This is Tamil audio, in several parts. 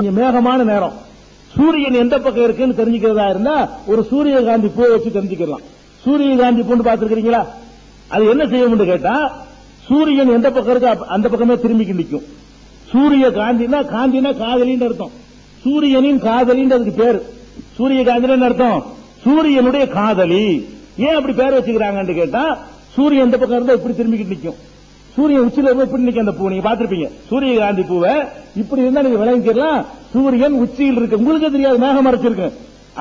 கொஞ்சம் மேகமான நேரம். சூரியன் எந்த பக்கம் இருக்குன்னு தெரிஞ்சுக்கிறதா இருந்தா ஒரு சூரியகாந்தி பூ வச்சு தெரிஞ்சுக்கலாம். சூரியகாந்தி பூன்னு பாத்துருக்கீங்களா அது என்ன செய்யும்னு கேட்டா சூரியன் எந்த பக்கம் இருக்கு அந்த பக்கமே திரும்பி நிற்கும் சூரிய காந்தினா காந்தினா காதலின்னு அர்த்தம். சூரியனின் காதலின்னு அதுக்கு பேரு. சூரிய காந்தின்னு அர்த்தம்? சூரியனுடைய காதலி. ஏன் அப்படி பேர் வச்சுக்கிறாங்கன்னு கேட்டா சூரியன் எந்த பக்கம் இருந்தா இப்படி திரும்பிக்கிட்டு நிற்கும் சூரியன் உச்சில இருந்து இப்படி நிக்க அந்த பூ? நீங்க பாத்திருப்பீங்க சூரியகாந்தி பூவை இப்படி இருந்தா நீங்க விளங்கிக்கலாம் சூரியன் உச்சியில் இருக்கு. உங்களுக்கு தெரியாது மேகம் மறைச்சிருக்கு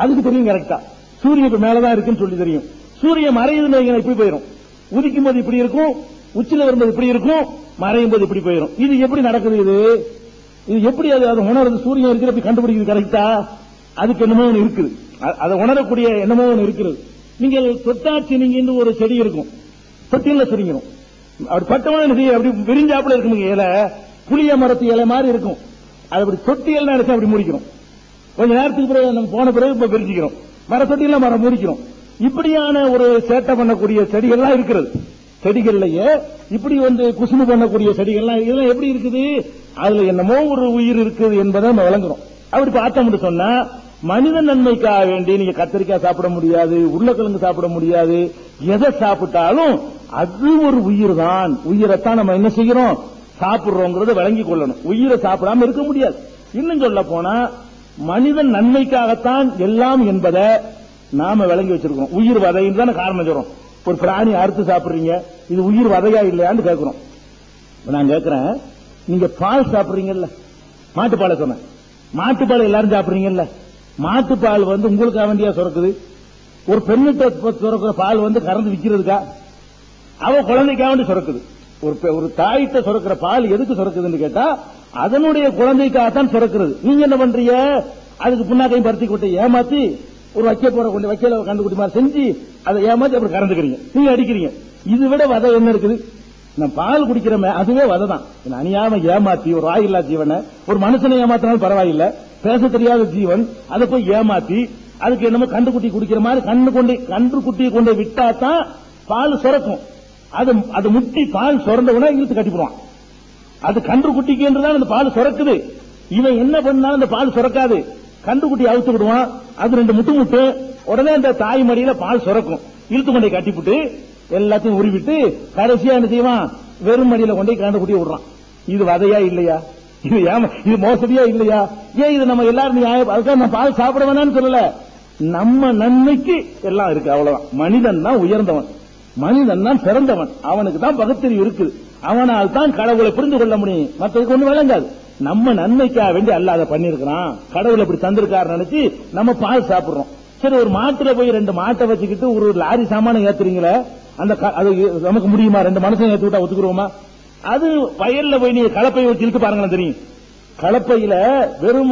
அதுக்கு தெரியும் கரெக்டா சூரியன் இப்ப மேலதான் இருக்குன்னு சொல்லி தெரியும். சூரியன் மறையுதுன்னு இப்படி போயிடும் உதிக்கும் போது இப்படி இருக்கும். உச்சில வரும்போது இப்படி இருக்கும். மறையும் போது இப்படி போயிடும் இது எப்படி நடக்குது இது? இது எப்படி அது அது உணர்றது? சூரியன் இருக்கிற கண்டுபிடிக்கிறது கரெக்டா அதுக்கு என்னமோ ஒன்று இருக்குது. அதை உணரக்கூடிய என்னமோ ஒன்று இருக்கிறது நீங்கள் தொட்டாச்சி நீங்க ஒரு செடி இருக்கும். தொட்டில சுருங்கிடும் அப்படி பட்டவன அப்படி விரிஞ்சாப்புல இருக்கும் இலை. புளிய மரத்து இலை மாதிரி இருக்கும். அது அப்படி தொட்டியல் நினைச்சு அப்படி முடிக்கிறோம். கொஞ்ச நேரத்துக்கு பிறகு நம்ம போன பிறகு இப்ப விரிஞ்சுக்கிறோம். மர மரம் முடிக்கிறோம். இப்படியான ஒரு சேட்டை பண்ணக்கூடிய செடிகள்லாம் இருக்கிறது. செடிகள்லயே இப்படி வந்து குசுமு பண்ணக்கூடிய செடிகள்லாம் இதெல்லாம் எப்படி இருக்குது? அதுல என்னமோ ஒரு உயிர் இருக்குது என்பதை நம்ம விளங்குறோம். அப்படி பார்த்தோம்னு சொன்னா மனித நன்மைக்காக வேண்டி நீங்க கத்திரிக்காய் சாப்பிட முடியாது உருளைக்கிழங்கு சாப்பிட முடியாது. எதை சாப்பிட்டாலும் அது ஒரு உயிர் தான் உயிரைத்தான் நம்ம என்ன செய்யறோம்? சாப்பிடுறோங்கிறத விளங்கி கொள்ளணும். உயிரை சாப்பிடாம இருக்க முடியாது. இன்னும் சொல்ல போனா மனிதன் நன்மைக்காகத்தான் எல்லாம் என்பதை நாம விளங்கி வச்சிருக்கோம் உயிர் வதைன்னு தானே காரணம் சொல்றோம். ஒரு பிராணி அறுத்து சாப்பிடுறீங்க. இது உயிர் வதையா இல்லையான்னு கேட்கிறோம். நான் கேட்கிறேன் நீங்க பால் சாப்பிடுறீங்கல்ல? மாட்டுப்பாலை சொன்னேன். மாட்டுப்பால் எல்லாரும் சாப்பிடுறீங்கல்ல? மாட்டுப்பால் வந்து உங்களுக்காக வேண்டியா சுரக்குது? ஒரு பெண்ணிட்ட சுரக்கிற பால் வந்து கறந்து விற்கிறதுக்கா அவ குழந்தைக்காக சுரக்குது. ஒரு ஒரு தாயிட்ட சுரக்கிற பால் எதுக்கு சுரக்குதுன்னு கேட்டா அதனுடைய குழந்தைக்காகத்தான் சுரக்கிறது. நீங்க என்ன பண்றீங்க? அதுக்கு புண்ணாக்கையும் பருத்தி கொட்டை ஏமாத்தி ஒரு வைக்க போற கொண்டு வைக்கல கண்டுபிடி மாதிரி செஞ்சு அதை ஏமாத்தி அப்புறம் கறந்துக்கிறீங்க. நீங்க அடிக்கிறீங்க. இது விட வதை என்ன இருக்குது? நான் பால் குடிக்கிறமே அதுவே வதை தான் அணியாம ஏமாத்தி ஒரு ஆயில்லா ஜீவனை ஒரு மனுஷனை ஏமாத்தினாலும் பரவாயில்ல. பேச தெரியாத ஜீவன் அதை போய் ஏமாத்தி அதுக்கு என்னமோ கண்டு குட்டி குடிக்கிற மாதிரி கண்ணு கொண்டு கன்று குட்டியை கொண்டு விட்டா தான் பால் சுரக்கும். அது அது முட்டி பால் சுரண்ட உடனே இழுத்து கட்டிப்படுவான். அது கன்று குட்டிக்குன்றதான் அந்த பால் சுரக்குது. இவன் என்ன பண்ணாலும் அந்த பால் சுரக்காது. கன்று குட்டி அவுத்து விடுவான். அது ரெண்டு முட்டு முட்டு. உடனே அந்த தாய் மடியில பால் சுரக்கும். இழுத்து கொண்டே கட்டிப்புட்டு எல்லாத்தையும் உருவிட்டு கடைசியா என்ன செய்வான்? வெறும் மடியில கொண்டே கன்று குட்டியை விடுறான். இது வதையா இல்லையா? இது ஏமா இது மோசடியா இல்லையா? ஏன் இது நம்ம எல்லாரும் அதுக்காக நான் பால் சாப்பிட வேணாம்னு சொல்லல. நம்ம நன்மைக்கு எல்லாம் இருக்கு. அவ்வளவுதான். மனிதன் தான் உயர்ந்தவன். மனிதன் தான் பிறந்தவன் அவனுக்கு தான் பகுத்தறிவு இருக்குது. அவனால் தான் கடவுளை புரிந்து கொள்ள முடியும். மற்றதுக்கு ஒண்ணு விளங்காது. நம்ம நன்மைக்காக வேண்டி அல்லாஹ் அதை பண்ணிருக்கிறான் கடவுள் இப்படி தந்திருக்காரு நினைச்சு நம்ம பால் சாப்பிடுறோம். சரி ஒரு மாட்டுல போய் ரெண்டு மாட்டை வச்சுக்கிட்டு ஒரு லாரி சாமானை ஏத்துறீங்களே? அந்த க- அது நமக்கு முடியுமா? ரெண்டு மனுஷன் ஏத்து விட்டா ஒத்துக்குருவோமா அது வயல்ல போய் நீங்க கலப்பை வச்சு இழுத்து பாருங்களேன் தெரியும். கலப்பையில வெறும்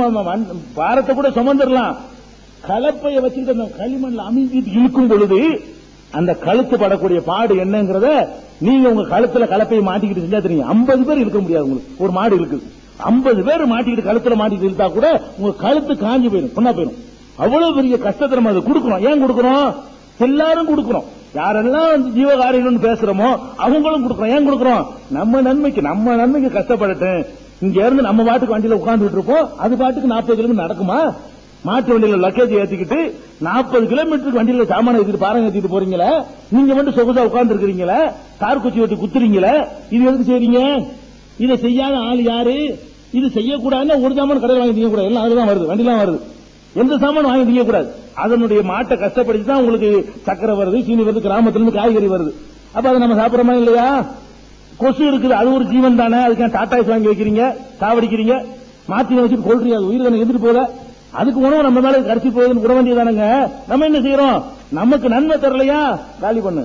பாரத்தை கூட சுமந்துடலாம் கலப்பையை வச்சுக்கிட்டு அந்த களிமண்ல அமைஞ்சிட்டு இழுக்கும் பொழுது அந்த கழுத்து படக்கூடிய பாடு என்னங்கிறத நீங்க உங்க கழுத்துல கலப்பையை மாட்டிக்கிட்டு செஞ்சா தெரியும். 50 பேர் இருக்க முடியாது உங்களுக்கு. ஒரு மாடு இருக்குது. 50 பேர் மாட்டிக்கிட்டு கழுத்துல மாட்டிக்கிட்டு இருந்தா கூட உங்க கழுத்து காஞ்சி போயிடும் பொண்ணா போயிடும். அவ்வளவு பெரிய கஷ்டத்தை நம்ம அதை கொடுக்கணும். ஏன் கொடுக்கணும்? எல்லாரும் கொடுக்கணும். யாரெல்லாம் வந்து ஜீவகாரியம்னு பேசுறோமோ அவங்களும் கொடுக்கிறோம் ஏன் கொடுக்கிறோம் நம்ம நன்மைக்கு நம்ம நன்மைக்கு கஷ்டப்படட்டும் இங்க இருந்து நம்ம பாட்டுக்கு வண்டியில உட்கார்ந்துட்டு இருப்போம். அது பாட்டுக்கு நாற்பது கிலோமீட்டர் நடக்குமா? மாட்டு வண்டியில லக்கேஜ் ஏத்திக்கிட்டு நாற்பது கிலோமீட்டருக்கு வண்டியில சாமான ஏத்திட்டு பாருங்க ஏத்திட்டு போறீங்களா? நீங்க மட்டும் சொகுசா உட்கார்ந்து இருக்கிறீங்களா கார் குச்சி வெட்டி குத்துறீங்களா? இது எதுக்கு செய்றீங்க? இதை செய்யாத ஆள் யாரு? இது செய்யக்கூடாதுன்னா ஒரு சாமான் கடையில் வாங்கி திங்க கூடாது எல்லாம் அதுதான் வருது. வண்டிலாம் வருது. எந்த சாமான் வாங்கி திங்க கூடாது அதனுடைய மாட்டை கஷ்டப்படுத்தி தான் உங்களுக்கு சக்கரை வருது சீனி வருது கிராமத்துல இருந்து காய்கறி வருது. அப்ப அதை நம்ம சாப்பிடறோமா இல்லையா? கொசு இருக்குது. அது ஒரு ஜீவன் தானே அதுக்கான டாட்டாஸ் வாங்கி வைக்கிறீங்க சாவடிக்கிறீங்க. மாத்தி வச்சுட்டு கொள்றீங்க அது உயிர் தானே? எதிர்ப்பு போல அதுக்கு உணவு நம்ம மேல கரைச்சி போகுதுன்னு விட வேண்டியதானுங்க நம்ம என்ன செய்யறோம்? நமக்கு நன்மை தரலையா? காலி பண்ணு.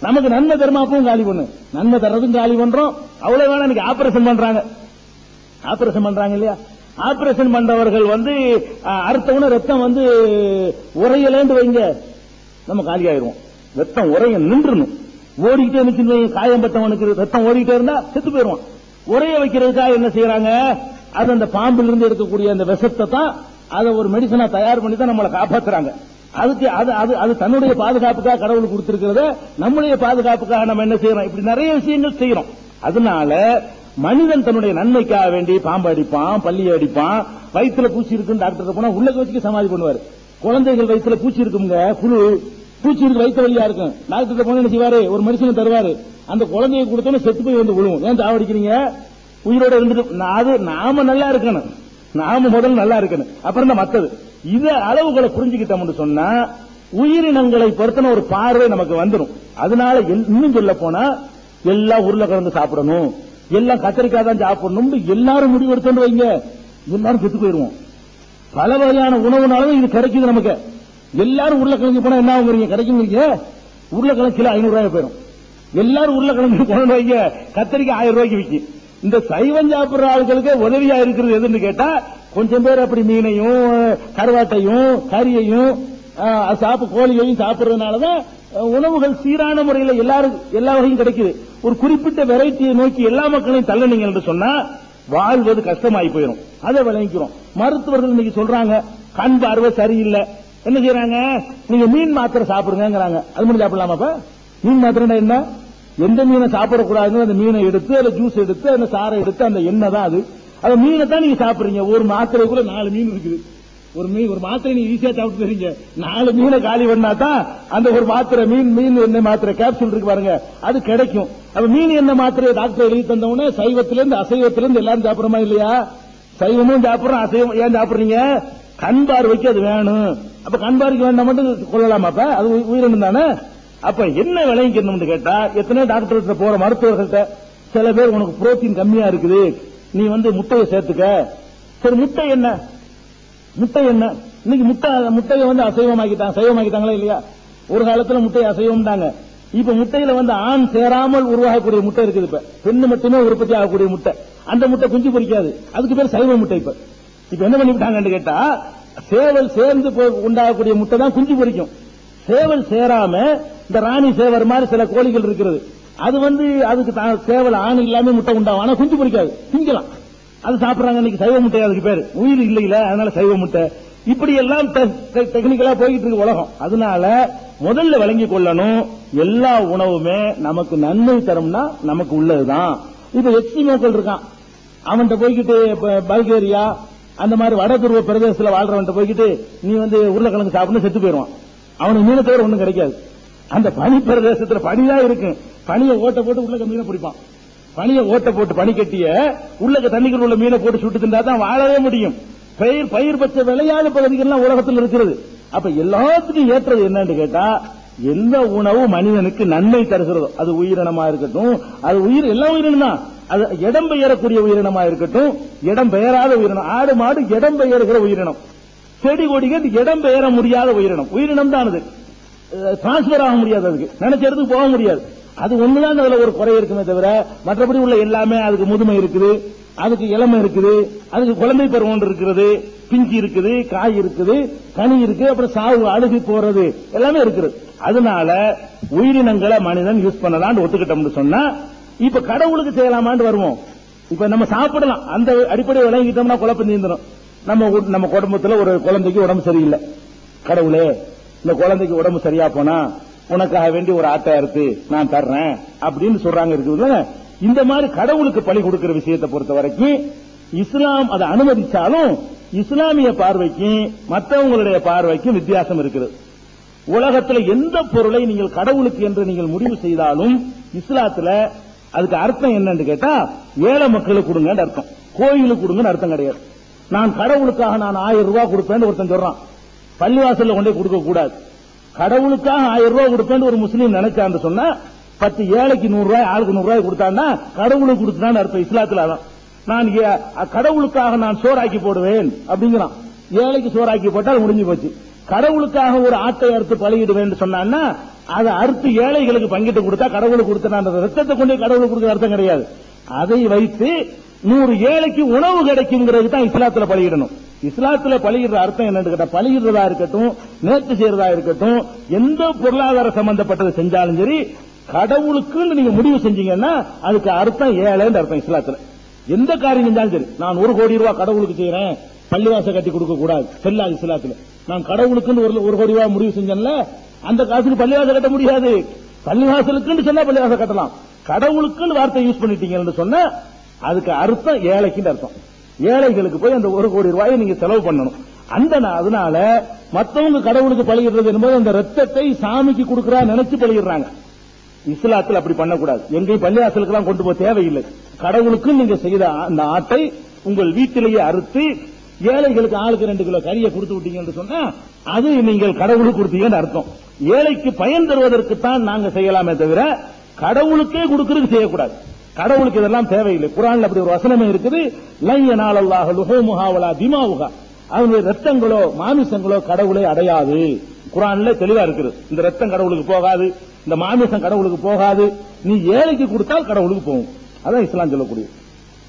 நமக்கு நன்மை தருமா? அப்பவும் காலி பண்ணு. நன்மை தர்றதும் காலி பண்றோம். அவ்வளவு வேணா இன்னைக்கு ஆபரேஷன் பண்றாங்க. ஆபரேஷன் பண்றாங்க இல்லையா? ஆபரேஷன் பண்றவர்கள் வந்து அஹ், அறுத்தவன ரத்தம் வந்து உரையலேண்டு வைங்க. நம்ம காலி ஆயிடுவோம். ரத்தம் உரைய நின்றுணும். ஓடிக்கிட்டே நிற்கும் காயம் பட்டவனுக்கு ரத்தம் ஓடிக்கிட்டே இருந்தா செத்து போயிருவான் உரைய வைக்கிறதுக்காக என்ன செய்யறாங்க? அது அந்த பாம்பிலிருந்து எடுக்கக்கூடிய அந்த விஷத்தை தான் அதை ஒரு மெடிசனா தயார் பண்ணி தான் நம்மளை காப்பாத்துறாங்க. அதுக்கு அது அது அது தன்னுடைய பாதுகாப்புக்காக கடவுள் கொடுத்திருக்கிறத நம்முடைய பாதுகாப்புக்காக நம்ம என்ன செய்யறோம்? இப்படி நிறைய விஷயங்கள் செய்யறோம். அதனால மனிதன் தன்னுடைய நன்மைக்காக வேண்டி பாம்பு அடிப்பான் பள்ளியை அடிப்பான் வயிற்றுல பூச்சி இருக்குன்னு டாக்டர் போனா உள்ள வச்சுக்க சமாதி பண்ணுவாரு. குழந்தைகள் வயிற்றுல பூச்சி இருக்குங்க புழு பூச்சி இருக்கு வயிற்று வழியா இருக்கும். டாக்டர் போனா என்ன செய்வாரு? ஒரு மெடிசன் தருவாரு. அந்த குழந்தைய கொடுத்தோன்னு செத்து போய் வந்து விழுவும். ஏன் தாவடிக்கிறீங்க? உயிரோட இருந்துட்டு நான் அது நாம நல்லா இருக்கணும். நாம முதல்ல நல்லா இருக்கணும். அப்புறம் தான் மத்தது. இத அளவுகளை புரிஞ்சுக்கிட்டோம்னு சொன்னா உயிரினங்களை பொறுத்தன ஒரு பார்வை நமக்கு வந்துடும் அதனால இன்னும் சொல்ல போனா எல்லாம் உருளைக்கிழங்கு சாப்பிடணும். எல்லாம் கத்திரிக்காய் தான் சாப்பிடணும் எல்லாரும் முடிவு எடுத்துட்டு வைங்க. எல்லாரும் செத்து போயிருவோம் பல வகையான உணவுனாலும் இது கிடைக்குது நமக்கு. எல்லாரும் உருளைக்கிழங்கு போனா என்ன ஆகுறீங்க கிடைக்குங்கிறீங்க? உருளைக்கிழங்கு கிலோ ஐநூறு ரூபாய் போயிடும். எல்லாரும் உருளைக்கிழங்கு போனோம் வைங்க. கத்திரிக்காய் ஆயிரம் ரூபாய்க்கு விற்கும் இந்த சைவம் சாப்பிடுற ஆளுகளுக்கு உதவியா இருக்கிறது எதுன்னு கேட்டா கொஞ்சம் பேர் அப்படி மீனையும் கருவாட்டையும் கறியையும் சாப்பு கோழியையும் சாப்பிடுறதுனாலதான் உணவுகள் சீரான முறையில் எல்லாரும் எல்லா வகையும் கிடைக்குது. ஒரு குறிப்பிட்ட வெரைட்டியை நோக்கி எல்லா மக்களையும் தள்ளனீங்க என்று சொன்னா வாழ்வது கஷ்டமாயி போயிடும் அதை விளங்கிக்கிறோம். மருத்துவர்கள் இன்னைக்கு சொல்றாங்க கண் பார்வை சரியில்லை. என்ன செய்யறாங்க? நீங்க மீன் மாத்திரை சாப்பிடுங்கிறாங்க அது மட்டும் சாப்பிடலாமா மீன் மாத்திரை என்ன? எந்த மீனை சாப்பிடக்கூடாதுன்னு அந்த மீனை எடுத்து அதில் ஜூஸ் எடுத்து அந்த சாறை எடுத்து அந்த எண்ணெய் தான் அது. அந்த மீனை தான் நீங்க சாப்பிடுறீங்க. ஒரு மாத்திரைக்குள்ள நாலு மீன் இருக்குது. ஒரு மீன் ஒரு மாத்திரை நீங்க ஈஸியா சாப்பிட்டு தெரியுங்க. நாலு மீனை காலி பண்ணா தான் அந்த ஒரு மாத்திரை மீன் மீன் எண்ணெய் மாத்திரை கேப்சூல் இருக்கு பாருங்க அது கிடைக்கும். அப்ப மீன் எண்ணெய் மாத்திரை டாக்டர் எழுதி தந்தவொடனே சைவத்திலிருந்து அசைவத்திலிருந்து எல்லாரும் சாப்பிடுறோமா இல்லையா? சைவமும் சாப்பிடறோம் அசைவம் ஏன் சாப்பிடுறீங்க? கண் பார்வைக்கு அது வேணும். அப்ப கண் பார்வைக்கு வேண்டாம் மட்டும் கொள்ளலாமா அப்ப? அது உயிரினம் தானே? அப்ப என்ன விளைவிக்கணும்னு கேட்டா எத்தனை டாக்டர் போற மருத்துவர்கள்ட்ட சில பேர் உனக்கு புரோட்டீன் கம்மியா இருக்குது நீ வந்து முட்டையை சேர்த்துக்க. சரி முட்டை என்ன? முட்டை என்ன? இன்னைக்கு முட்டை முட்டையை வந்து அசைவமாக்கிட்டாங்க. சைவமாக்கிட்டாங்களா இல்லையா? ஒரு காலத்துல முட்டையை அசைவம்டாங்க இப்ப முட்டையில வந்து ஆண் சேராமல் உருவாகக்கூடிய முட்டை இருக்குது இப்ப. பெண்ணு மட்டுமே உற்பத்தி ஆகக்கூடிய முட்டை. அந்த முட்டை குஞ்சு பொறிக்காது. அதுக்கு பேர் சைவ முட்டை இப்ப. இப்ப என்ன பண்ணிவிட்டாங்கன்னு கேட்டா சேவல் சேர்ந்து போய் உண்டாகக்கூடிய முட்டை தான் குஞ்சு பொறிக்கும். சேவல் சேராம இந்த ராணி சேவர் மாதிரி சில கோழிகள் இருக்கிறது. அது வந்து அதுக்கு தான் சேவல் ஆண் இல்லாம முட்டை உண்டாகும். ஆனா குஞ்சு பிடிக்காது திங்கலாம். அது சாப்பிடுறாங்க. இன்னைக்கு சைவ முட்டை அதுக்கு பேர். உயிர் இல்லையில அதனால சைவ முட்டை. இப்படி எல்லாம் டெக்னிக்கலா போய்கிட்டு இருக்கு உலகம். அதனால முதல்ல விளங்கி கொள்ளணும். எல்லா உணவுமே நமக்கு நன்மை தரும்னா நமக்கு உள்ளதுதான். இப்ப எக்ஸிமோக்கள் இருக்கான். அவன்கிட்ட போய்கிட்டு பல்கேரியா அந்த மாதிரி வடதுருவ பிரதேசத்தில் பிரதேசத்துல வாழ்றவன்ட்ட போய்கிட்டு நீ வந்து உருளைக்கிழங்கு சாப்பிடணும் செத்து போயிடுவான். அவனுக்கு மீனை தவிர ஒன்றும் கிடைக்காது. அந்த பனி பிரதேசத்துல பனிதான் இருக்கும். பனியை ஓட்ட போட்டு உள்ள மீனை பிடிப்பான். பனியை ஓட்ட போட்டு பனி கட்டிய உள்ள தண்ணிக்குள்ள உள்ள மீனை போட்டு சுட்டு தின்றா தான் வாழவே முடியும். பயிர் பயிர் பச்ச விளையாடு பகுதிகள்லாம் உலகத்தில் இருக்கிறது. அப்ப எல்லாத்துக்கும் ஏற்றது என்னன்னு கேட்டா எந்த உணவு மனிதனுக்கு நன்மை தருகிறதோ அது உயிரினமா இருக்கட்டும் அது உயிர் எல்லா உயிரினம் தான். அது இடம் பெயரக்கூடிய உயிரினமா இருக்கட்டும் இடம் பெயராத உயிரினம். ஆடு மாடு இடம் பெயர்கிற உயிரினம். செடி கொடிகள் இடம் பெயர முடியாத உயிரினம். உயிரினம் தான் அது. டிரான்ஸ்பர் ஆக முடியாது அதுக்கு. நினைச்ச இடத்துக்கு போக முடியாது. அது ஒண்ணுதான் அதுல ஒரு குறை இருக்குமே தவிர மற்றபடி உள்ள எல்லாமே அதுக்கு முதுமை இருக்குது அதுக்கு இளமை இருக்குது அதுக்கு குழந்தை பருவம் இருக்கிறது பிஞ்சு இருக்குது காய் இருக்குது கனி இருக்கு அப்புறம் சாவு அழுகி போறது எல்லாமே இருக்குது. அதனால உயிரினங்களை மனிதன் யூஸ் பண்ணலாம்னு ஒத்துக்கிட்டோம்னு சொன்னா இப்ப கடவுளுக்கு செய்யலாமான்னு வருவோம். இப்ப நம்ம சாப்பிடலாம். அந்த அடிப்படை விளங்கிட்டோம்னா குழப்பம் நீந்தணும் நம்ம நம்ம குடும்பத்துல ஒரு குழந்தைக்கு உடம்பு சரியில்லை. கடவுளே இந்த குழந்தைக்கு உடம்பு சரியா போனா உனக்காக வேண்டி ஒரு ஆட்டை அறுத்து நான் தர்றேன் அப்படின்னு சொல்றாங்க இருக்குதுல்ல? இந்த மாதிரி கடவுளுக்கு பழி கொடுக்கிற விஷயத்தை பொறுத்த வரைக்கும் இஸ்லாம் அதை அனுமதிச்சாலும் இஸ்லாமிய பார்வைக்கும் மற்றவங்களுடைய பார்வைக்கும் வித்தியாசம் இருக்குது. உலகத்துல எந்த பொருளை நீங்கள் கடவுளுக்கு என்று நீங்கள் முடிவு செய்தாலும் இஸ்லாத்துல அதுக்கு அர்த்தம் என்னன்னு கேட்டா ஏழை மக்களுக்கு கொடுங்கன்னு அர்த்தம். கோயிலுக்கு கொடுங்கன்னு அர்த்தம் கிடையாது. நான் கடவுளுக்காக நான் ஆயிரம் ரூபாய் கொடுப்பேன்னு ஒருத்தன் சொல்றான். பள்ளிவாசல்ல கொண்டே கொடுக்க கூடாது. கடவுளுக்காக ஆயிரம் ரூபாய் கொடுப்பேன்னு ஒரு முஸ்லீம் நினைச்சான்னு சொன்னா பத்து ஏழைக்கு நூறு ரூபாய் ஆளுக்கு நூறு ரூபாய் கொடுத்தான்னா கடவுளுக்கு கொடுத்தான்னு அர்த்தம் இஸ்லாத்துல அதான். நான் ஏ- கடவுளுக்காக நான் சோறாக்கி போடுவேன் அப்படிங்கிறான். ஏழைக்கு சோறாக்கி போட்டால் முடிஞ்சு போச்சு. கடவுளுக்காக ஒரு ஆட்டை அறுத்து பழகிடுவேன் சொன்னான்னா அதை அறுத்து ஏழைகளுக்கு பங்கிட்டு கொடுத்தா கடவுளுக்கு கொடுத்தா அந்த ரத்தத்தை கொண்டே கடவுள் கடவுளுக்கு அர்த்தம் கிடையாது. அதை வைத்து நூறு ஏழைக்கு உணவு கிடைக்குங்கிறது தான் இஸ்லாத்துல பழகிடணும். இஸ்லாத்துல பழகிடுற அர்த்தம் என்னன்னு கேட்டா பலியிடுறதா இருக்கட்டும் நேர்த்து செய்யறதா இருக்கட்டும் எந்த பொருளாதார சம்பந்தப்பட்டதை செஞ்சாலும் சரி கடவுளுக்குன்னு நீங்க முடிவு செஞ்சீங்கன்னா அதுக்கு அர்த்தம் ஏழைன்னு அர்த்தம் இஸ்லாத்துல. எந்த காரியம் செஞ்சாலும் சரி நான் ஒரு கோடி ரூபாய் கடவுளுக்கு செய்யறேன் பள்ளிவாசம் கட்டி கொடுக்க கூடாது செல்லாது இஸ்லாத்துல. நான் கடவுளுக்குன்னு ஒரு கோடி ரூபாய் முடிவு செஞ்சேன்ல அந்த காசுக்கு பள்ளிவாசம் கட்ட முடியாது. பள்ளிவாசலுக்குன்னு சொன்னா பள்ளிவாசல் கட்டலாம். கடவுளுக்குன்னு வார்த்தை யூஸ் பண்ணிட்டீங்கன்னு சொன்னா அதுக்கு அர்த்தம் ஏழைக்குன்னு அர்த்தம். ஏழைகளுக்கு போய் அந்த ஒரு கோடி ரூபாயை நீங்க செலவு பண்ணணும். அந்த நா- அதனால மத்தவங்க கடவுளுக்கு பழகிடுறது என்பது அந்த ரத்தத்தை சாமிக்கு கொடுக்கறா நினைச்சு பழகிடுறாங்க இஸ்லாத்தில் அப்படி பண்ணக்கூடாது. எங்கேயும் பள்ளியாசலுக்கெல்லாம் கொண்டு போக தேவையில்லை. கடவுளுக்கும் நீங்க செய்த அந்த ஆட்டை உங்கள் வீட்டிலேயே அறுத்து ஏழைகளுக்கு ஆளுக்கு ரெண்டு கிலோ கறியை கொடுத்து விட்டீங்கன்னு சொன்னா அது நீங்கள் கடவுளுக்கு கொடுத்தீங்கன்னு அர்த்தம். ஏழைக்கு பயன் தருவதற்கு தான் நாங்க செய்யலாமே தவிர கடவுளுக்கே கொடுக்கறதுக்கு செய்யக்கூடாது. கடவுளுக்கு இதெல்லாம் தேவையில்லை. குரான்ல அப்படி ஒரு வசனமே இருக்குது. லைய நாளல்லாக லுஹோமுஹாவலா திமாவுகா அதனுடைய ரத்தங்களோ மாமிசங்களோ கடவுளை அடையாது. குரான்ல தெளிவா இருக்குது. இந்த ரத்தம் கடவுளுக்கு போகாது. இந்த மாமிசம் கடவுளுக்கு போகாது. நீ ஏழைக்கு கொடுத்தால் கடவுளுக்கு போகும். அதான் இஸ்லாம் சொல்லக்கூடியது